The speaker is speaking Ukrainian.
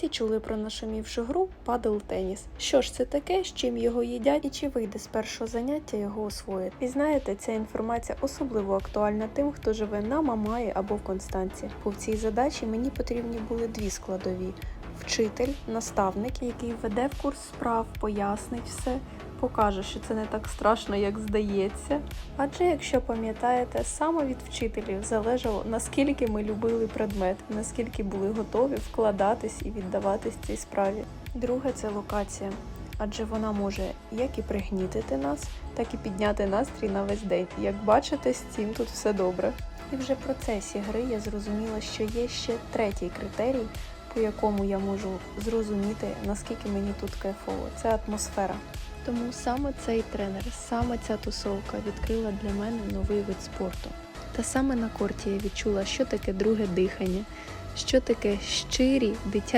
Всі чули про нашумівшу гру падл теніс. Що ж це таке, з чим його їдять і чи вийде з першого заняття його освоїти? І знаєте, ця інформація особливо актуальна тим, хто живе на Мамаї або в Констанці. В цій задачі мені потрібні були дві складові: вчитель, наставник, який веде в курс справ, пояснить все. Покаже, що це не так страшно, як здається. Адже, якщо пам'ятаєте, саме від вчителів залежало, наскільки ми любили предмет, наскільки були готові вкладатись і віддаватись цій справі. Друге це локація, адже вона може як і пригнітити нас, так і підняти настрій на весь день. Як бачите, з цим тут все добре. І вже в процесі гри я зрозуміла, що є ще третій критерій, по якому я можу зрозуміти, наскільки мені тут кайфово. Це атмосфера. Тому саме цей тренер, саме ця тусовка відкрила для мене новий вид спорту. Та саме на корті я відчула, що таке друге дихання, що таке щирі дитячі